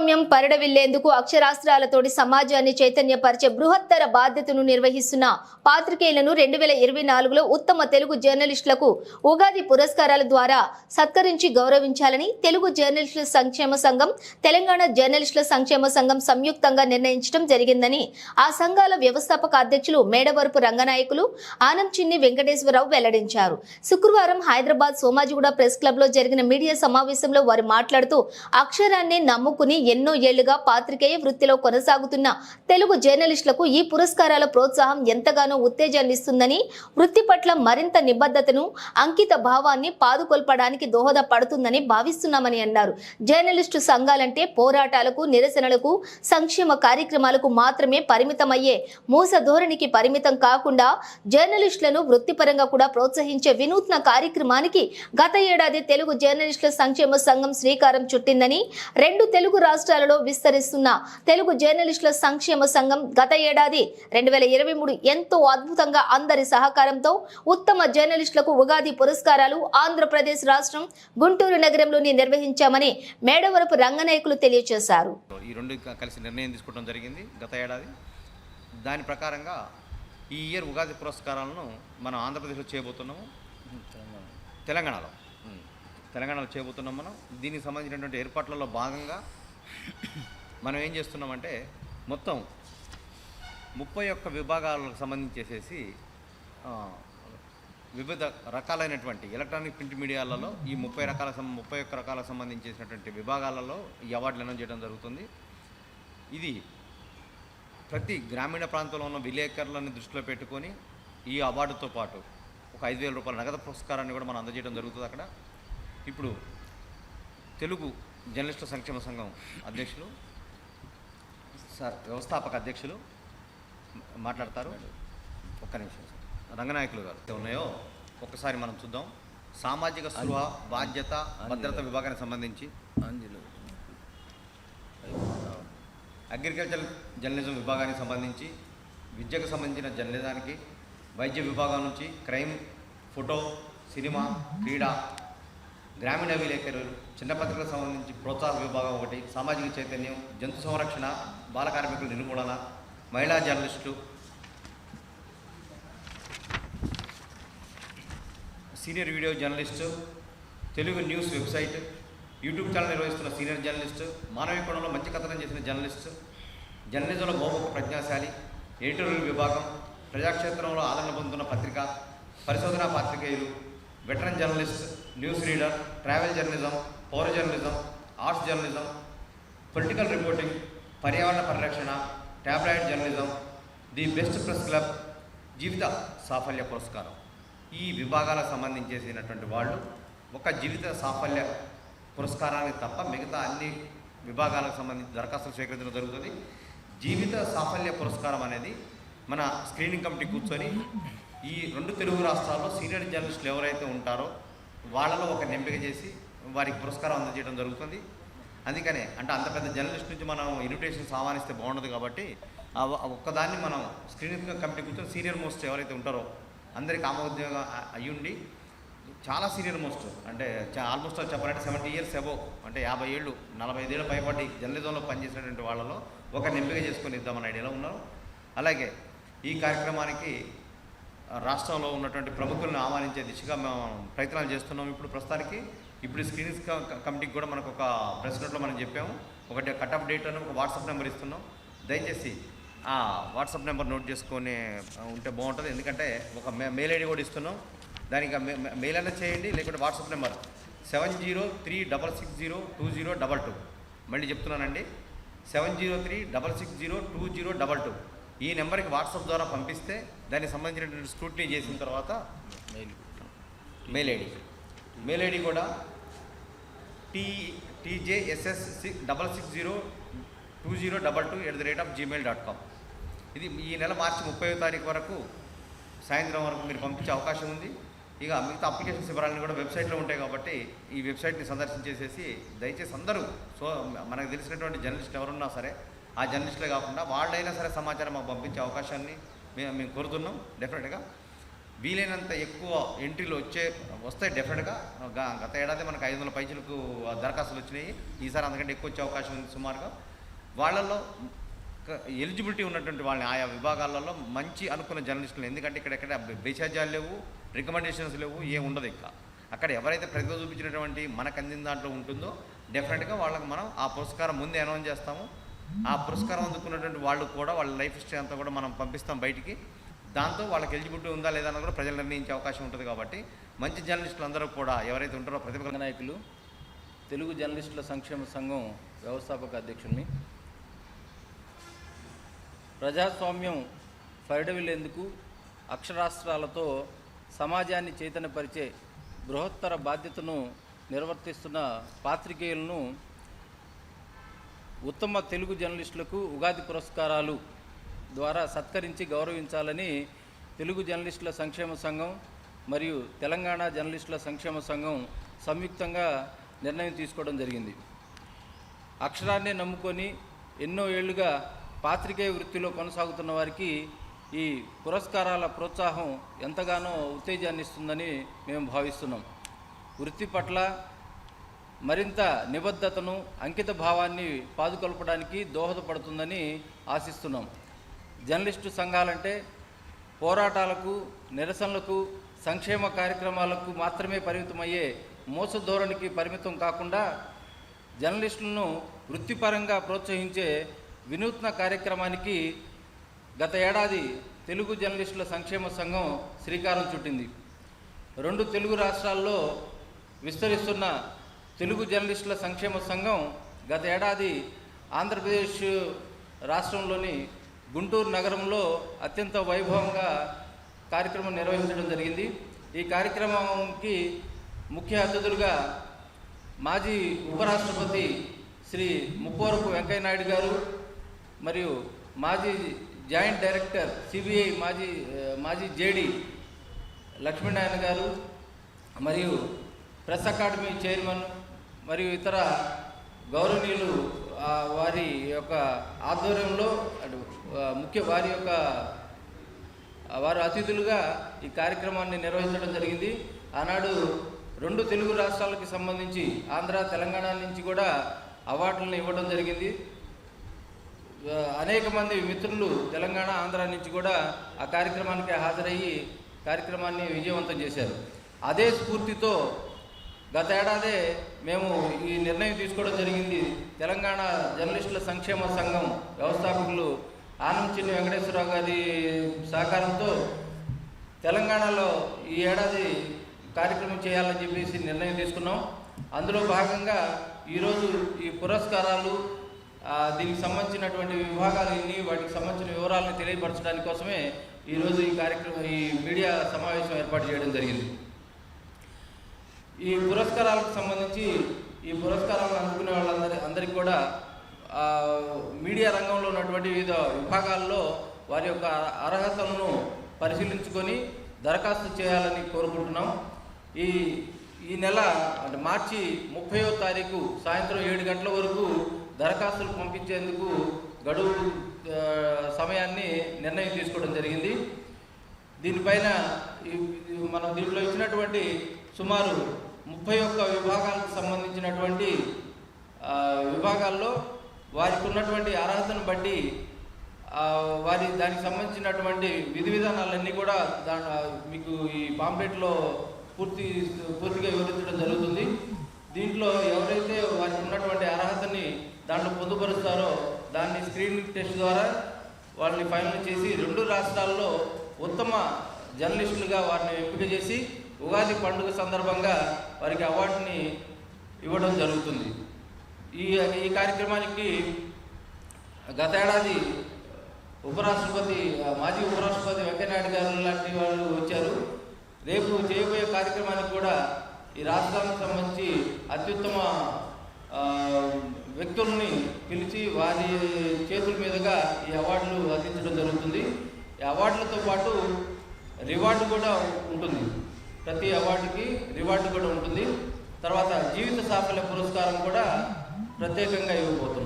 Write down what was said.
ప్రజాస్వామ్యం పరిడవిల్లేందుకు అక్షరాస్త్రాలతోటి సమాజాన్ని చైతన్యపరిచే బృహత్తర బాధ్యతను నిర్వహిస్తున్న పాత్రికేయులను రెండు వేల ఇరవై నాలుగులో ఉత్తమ తెలుగు జర్నలిస్టులకు ఉగాది పురస్కారాల ద్వారా సత్కరించి గౌరవించాలని తెలుగు జర్నలిస్టుల సంక్షేమ సంఘం తెలంగాణ జర్నలిస్టుల సంక్షేమ సంఘం సంయుక్తంగా నిర్ణయించడం జరిగిందని ఆ సంఘాల వ్యవస్థాపక అధ్యక్షులు మేడవరపు రంగనాయకులు ఆనం చిన్ని వెంకటేశ్వరరావు వెల్లడించారు. శుక్రవారం హైదరాబాద్ సోమాజిగూడ ప్రెస్ క్లబ్లో జరిగిన మీడియా సమావేశంలో వారు మాట్లాడుతూ అక్షరాన్ని నమ్ముకుని ఎన్నో ఏళ్ళుగా పాత్రికేయ వృత్తిలో కొనసాగుతున్న తెలుగు జర్నలిస్టులకు ఈ పురస్కారాల ప్రోత్సాహం ఎంతగానో ఉత్తేజాన్నిస్తుందని వృత్తి పట్ల మరింత నిబద్ధతను అంకిత భావాన్ని పాదుకొల్పడానికి దోహదపడుతుందని భావిస్తున్నామని అన్నారు. జర్నలిస్టు సంఘాలంటే పోరాటాలకు నిరసనలకు సంక్షేమ కార్యక్రమాలకు మాత్రమే పరిమితమయ్యే మూస ధోరణికి పరిమితం కాకుండా జర్నలిస్టులను వృత్తిపరంగా కూడా ప్రోత్సహించే వినూత్న కార్యక్రమానికి గత ఏడాది తెలుగు జర్నలిస్టుల సంక్షేమ సంఘం శ్రీకారం చుట్టిందని రెండు తెలుగు రాష్ట్రాలలో విస్తరిస్తున్న తెలుగు జర్నలిస్టుల సంక్షేమ సంఘం గత ఏడాది రెండు వేల ఇరవై మూడు ఎంతో అద్భుతంగా అందరి సహకారంతో ఉత్తమ జర్నలిస్టులకు ఉగాది పురస్కారాలు ఆంధ్రప్రదేశ్ రాష్ట్రం గుంటూరు నగరంలోని నిర్వహించామని మేడవరపు రంగనాయకులు తెలియజేశారు. ఈ రెండు కలిసి నిర్ణయం తీసుకోవడం జరిగింది గత ఏడాది. దాని ప్రకారంగా ఈ ఇయర్ ఉగాది పురస్కారాలను మనం ఆంధ్రప్రదేశ్లో చేయబోతున్నాము. తెలంగాణలో. తెలంగాణలో చేయబోతున్నాం మనం. దీనికి సంబంధించినటువంటి ఏర్పాట్లలో భాగంగా మనం ఏం చేస్తున్నామంటే మొత్తం ముప్పై ఒక్క విభాగాలకు సంబంధించేసేసి వివిధ రకాలైనటువంటి ఎలక్ట్రానిక్ ప్రింట్ మీడియాలలో ఈ ముప్పై రకాల సం- ముప్పై ఒక్క రకాలకు సంబంధించేసినటువంటి విభాగాలలో ఈ అవార్డులు అనౌన్స్ చేయడం జరుగుతుంది. ఇది ప్రతి గ్రామీణ ప్రాంతంలో ఉన్న విలేకరులను దృష్టిలో పెట్టుకొని ఈ అవార్డుతో పాటు ఒక ఐదు వేల రూపాయల నగదు పురస్కారాన్ని కూడా మనం అందజేయడం జరుగుతుంది అక్కడ. ఇప్పుడు తెలుగు జర్నలిస్టుల సంక్షేమ సంఘం అధ్యక్షులు సార్ వ్యవస్థాపక అధ్యక్షులు మాట్లాడతారు. ఒక్క నిమిషం సార్. రంగనాయకులు గారు ఉన్నాయో ఒక్కసారి మనం చూద్దాం. సామాజిక స్పృహ బాధ్యత భద్రత విభాగానికి సంబంధించి. అగ్రికల్చర్ జర్నలిజం విభాగానికి సంబంధించి విద్యకు సంబంధించిన జర్నలిజానికి వైద్య విభాగం నుంచి క్రైమ్ ఫోటో సినిమా క్రీడా గ్రామీణ విలేకరులు చిన్న పత్రికలకు సంబంధించి ప్రోత్సాహ విభాగం ఒకటి సామాజిక చైతన్యం జంతు సంరక్షణ బాల కార్మికుల నిర్మూలన మహిళా జర్నలిస్టులు. Senior video journalist Telugu news website YouTube channel నిర్వహిస్తున్న సీనియర్ జర్నలిస్టు మానవ కోణంలో మంచి కథనం చేసిన జర్నలిస్టు జర్నలిజంలో బహుముఖ ప్రజ్ఞాశాలి ఎడిటోరియల్ విభాగం ప్రజాక్షేత్రంలో ఆదరణ పొందుతున్న పత్రిక పరిశోధనా పాత్రికేయులు veteran journalist news reader travel journalism పౌర journalism arts journalism political reporting పర్యావరణ పరిరక్షణ tabloid journalism the best press club జీవిత సాఫల్య పురస్కారం. ఈ విభాగాలకు సంబంధించేసినటువంటి వాళ్ళు ఒక జీవిత సాఫల్య పురస్కారానికి తప్ప మిగతా అన్ని విభాగాలకు సంబంధించి దరఖాస్తులు స్వీకరించడం జరుగుతుంది. జీవిత సాఫల్య పురస్కారం అనేది మన స్క్రీనింగ్ కమిటీ కూర్చొని ఈ రెండు తెలుగు రాష్ట్రాల్లో సీనియర్ జర్నలిస్టులు ఎవరైతే ఉంటారో వాళ్ళలో ఒక ఎంపిక చేసి వారికి పురస్కారం అందజేయడం జరుగుతుంది. అందుకనే అంటే అంత పెద్ద జర్నలిస్ట్ నుంచి మనం ఇన్విటేషన్స్ ఆహ్వానిస్తే బాగుండదు కాబట్టి ఒక్కదాన్ని మనం స్క్రీనింగ్ కమిటీ కూర్చొని సీనియర్ మోస్ట్ ఎవరైతే ఉంటారో అందరికి ఆమోదంగా అయ్యుండి చాలా సీనియర్ మోస్ట్ అంటే ఆల్మోస్ట్ చెప్పాలంటే సెవెంటీ ఇయర్స్ అబో అంటే యాభై ఏళ్ళు నలభై ఐదేళ్ళు పైపడి జర్నలిజంలో పనిచేసినటువంటి వాళ్ళలో ఒకరిని ఎంపిక చేసుకొని ఇద్దామని ఐడియాలో ఉన్నారు. అలాగే ఈ కార్యక్రమానికి రాష్ట్రంలో ఉన్నటువంటి ప్రముఖులను ఆహ్వానించే దిశగా మేము ప్రయత్నాలు చేస్తున్నాం. ఇప్పుడు ప్రస్తుతానికి ఇప్పుడు స్క్రీనింగ్స్ క- కమిటీకి కూడా మనకు ఒక ప్రెస్ నోట్లో మనం చెప్పాము. ఒకటి కట్ డేట్ అని ఒక వాట్సాప్ నెంబర్ ఇస్తున్నాం. దయచేసి ఆ వాట్సాప్ నెంబర్ నోట్ చేసుకొని ఉంటే బాగుంటుంది. ఎందుకంటే ఒక మెయిల్ ఐడి కూడా ఇస్తున్నాం. దానికి మెయిల్ అయినా చేయండి లేకుంటే WhatsApp number seven zero three double six zero two zero double two మళ్ళీ చెప్తున్నానండి. Seven zero three double six zero two zero double two ఈ నెంబర్కి వాట్సాప్ ద్వారా పంపిస్తే దానికి సంబంధించినటువంటి స్క్రూటినీ చేసిన తర్వాత mail mail ID. Mail ID కూడా T TJSS six double six zero two zero double two at the rate of Gmail dot com. ఇది ఈ నెల మార్చి ముప్పై తారీఖు వరకు సాయంత్రం వరకు మీరు పంపించే అవకాశం ఉంది. ఇక మిగతా అప్లికేషన్స్ వివరాలను కూడా వెబ్సైట్లో ఉంటాయి కాబట్టి ఈ వెబ్సైట్ని సందర్శించేసేసి దయచేసి అందరూ సో మనకు తెలిసినటువంటి జర్నలిస్ట్ ఎవరున్నా సరే ఆ జర్నలిస్టులే కాకుండా వాళ్ళైనా సరే సమాచారం మాకు పంపించే అవకాశాన్ని మేము మేము కోరుతున్నాం. డెఫినెట్గా వీలైనంత ఎక్కువ ఎంట్రీలు వచ్చే వస్తాయి డెఫినెట్గా గత ఏడాది మనకు ఐదు వందల పైసలకు దరఖాస్తులు వచ్చినాయి. ఈసారి అందుకంటే ఎక్కువ వచ్చే అవకాశం ఉంది సుమారుగా. వాళ్ళల్లో ఎలిజిబిలిటీ ఉన్నటువంటి వాళ్ళని ఆయా విభాగాలలో మంచి అనుకున్న జర్నలిస్టులు ఎందుకంటే ఇక్కడెక్కడ బేషాజాలు లేవు రికమెండేషన్స్ లేవు ఏం ఉండదు ఇంకా. అక్కడ ఎవరైతే ప్రతిభ చూపించినటువంటి మనకు అందిన దాంట్లో ఉంటుందో డెఫినెట్గా వాళ్ళకి మనం ఆ పురస్కారం ముందే అనౌన్స్ చేస్తాము. ఆ పురస్కారం అందుకున్నటువంటి వాళ్ళు కూడా వాళ్ళ లైఫ్ హిస్టరీ అంతా కూడా మనం పంపిస్తాం బయటికి. దాంతో వాళ్ళకి ఎలిజిబిలిటీ ఉందా లేదా అన్నది కూడా ప్రజలు నిర్ణయించే అవకాశం ఉంటుంది కాబట్టి మంచి జర్నలిస్టులు అందరూ కూడా ఎవరైతే ఉంటారో ప్రతిభ నాయకులు తెలుగు జర్నలిస్టుల సంక్షేమ సంఘం వ్యవస్థాపక అధ్యక్షుల్ని ప్రజాస్వామ్యం పరిడవిల్లేందుకు అక్షరాస్త్రాలతో సమాజాన్ని చైతన్యపరిచే బృహత్తర బాధ్యతను నిర్వర్తిస్తున్న పాత్రికేయులను ఉత్తమ తెలుగు జర్నలిస్టులకు ఉగాది పురస్కారాలు ద్వారా సత్కరించి గౌరవించాలని తెలుగు జర్నలిస్టుల సంక్షేమ సంఘం మరియు తెలంగాణ జర్నలిస్టుల సంక్షేమ సంఘం సంయుక్తంగా నిర్ణయం తీసుకోవడం జరిగింది. అక్షరాన్ని నమ్ముకొని ఎన్నో ఏళ్ళుగా పాత్రికేయ వృత్తిలో కొనసాగుతున్న వారికి ఈ పురస్కారాల ప్రోత్సాహం ఎంతగానో ఉత్తేజాన్ని ఇస్తుందని మేము భావిస్తున్నాం. వృత్తి పట్ల మరింత నిబద్ధతను అంకిత భావాన్ని పాదుకొల్పడానికి దోహదపడుతుందని ఆశిస్తున్నాం. జర్నలిస్టు సంఘాలంటే పోరాటాలకు నిరసనలకు సంక్షేమ కార్యక్రమాలకు మాత్రమే పరిమితమయ్యే మోస ధోరణికి పరిమితం కాకుండా జర్నలిస్టులను వృత్తిపరంగా ప్రోత్సహించే వినూత్న కార్యక్రమానికి గత ఏడాది తెలుగు జర్నలిస్టుల సంక్షేమ సంఘం శ్రీకారం చుట్టింది. రెండు తెలుగు రాష్ట్రాల్లో విస్తరిస్తున్న తెలుగు జర్నలిస్టుల సంక్షేమ సంఘం గత ఏడాది ఆంధ్రప్రదేశ్ రాష్ట్రంలోని గుంటూరు నగరంలో అత్యంత వైభవంగా కార్యక్రమం నిర్వహించడం జరిగింది. ఈ కార్యక్రమంకి ముఖ్య అతిథులుగా మాజీ ఉపరాష్ట్రపతి శ్రీ ముప్పవరపు వెంకయ్యనాయుడు గారు మరియు మాజీ జాయింట్ డైరెక్టర్ సిబిఐ మాజీ మాజీ జేడి లక్ష్మీనారాయణ గారు మరియు ప్రెస్ అకాడమీ చైర్మన్ మరియు ఇతర గౌరవనీయులు వారి యొక్క ఆధ్వర్యంలో అటు, ముఖ్య వారి యొక్క వారు అతిథులుగా ఈ కార్యక్రమాన్ని నిర్వహించడం జరిగింది. ఆనాడు రెండు తెలుగు రాష్ట్రాలకు సంబంధించి ఆంధ్ర తెలంగాణ నుంచి కూడా అవార్డులను ఇవ్వడం జరిగింది. అనేక మంది మిత్రులు తెలంగాణ ఆంధ్ర నుంచి కూడా ఆ కార్యక్రమానికి హాజరయ్యి కార్యక్రమాన్ని విజయవంతం చేశారు. అదే స్ఫూర్తితో గత ఏడాది మేము ఈ నిర్ణయం తీసుకోవడం జరిగింది. తెలంగాణ జర్నలిస్టుల సంక్షేమ సంఘం వ్యవస్థాపకులు ఆనంచిన్ని వెంకటేశ్వరరావు గారి సహకారంతో తెలంగాణలో ఈ ఏడాది కార్యక్రమం చేయాలని చెప్పేసి నిర్ణయం తీసుకున్నాం. అందులో భాగంగా ఈరోజు ఈ పురస్కారాలు దీనికి సంబంధించినటువంటి విభాగాలు ఇన్ని వాటికి సంబంధించిన వివరాలను తెలియపరచడానికి కోసమే ఈరోజు ఈ కార్యక్రమం ఈ మీడియా సమావేశం ఏర్పాటు చేయడం జరిగింది. ఈ పురస్కారాలకు సంబంధించి ఈ పురస్కారాలను అందుకునే వాళ్ళందరి అందరికీ కూడా మీడియా రంగంలో ఉన్నటువంటి వివిధ విభాగాల్లో వారి యొక్క అర్హతలను పరిశీలించుకొని దరఖాస్తు చేయాలని కోరుకుంటున్నాం. ఈ ఈ నెల అంటే మార్చి ముప్పయో తారీఖు సాయంత్రం ఏడు గంటల వరకు దరఖాస్తులు పంపించేందుకు గడువు సమయాన్ని నిర్ణయం తీసుకోవడం జరిగింది. దీనిపైన మనం దీంట్లో ఇచ్చినటువంటి సుమారు ముప్పై ఒక్క విభాగాలకు సంబంధించినటువంటి విభాగాల్లో వారికి ఉన్నటువంటి అర్హతను బట్టి వారి దానికి సంబంధించినటువంటి విధి విధానాలన్నీ కూడా దా మీకు ఈ పాంప్లెట్లో పూర్తి పూర్తిగా వివరించడం జరుగుతుంది. దీంట్లో ఎవరైతే వారికి ఉన్నటువంటి అర్హతని దాంట్లో పొందుపరుస్తారో దాన్ని స్క్రీనింగ్ టెస్ట్ ద్వారా వాళ్ళని ఫైనల్ చేసి రెండు రాష్ట్రాల్లో ఉత్తమ జర్నలిస్టులుగా వారిని ఎంపిక చేసి ఉగాది పండుగ సందర్భంగా వారికి అవార్డుని ఇవ్వడం జరుగుతుంది. ఈ ఈ కార్యక్రమానికి గత ఏడాది ఉపరాష్ట్రపతి ఆ, మాజీ ఉపరాష్ట్రపతి వెంకయ్యనాయుడు గారు లాంటి వాళ్ళు వచ్చారు. రేపు చేయబోయే కార్యక్రమానికి కూడా ఈ రాష్ట్రానికి సంబంధించి అత్యుత్తమ వ్యక్తుల్ని పిలిచి వారి చేతుల మీదుగా ఈ అవార్డులు అందించడం జరుగుతుంది. ఈ అవార్డులతో పాటు రివార్డు కూడా ఉంటుంది. ప్రతి అవార్డుకి రివార్డు కూడా ఉంటుంది. తర్వాత జీవిత సాఫల్య పురస్కారం కూడా ప్రత్యేకంగా ఇవ్వబోతున్నాం.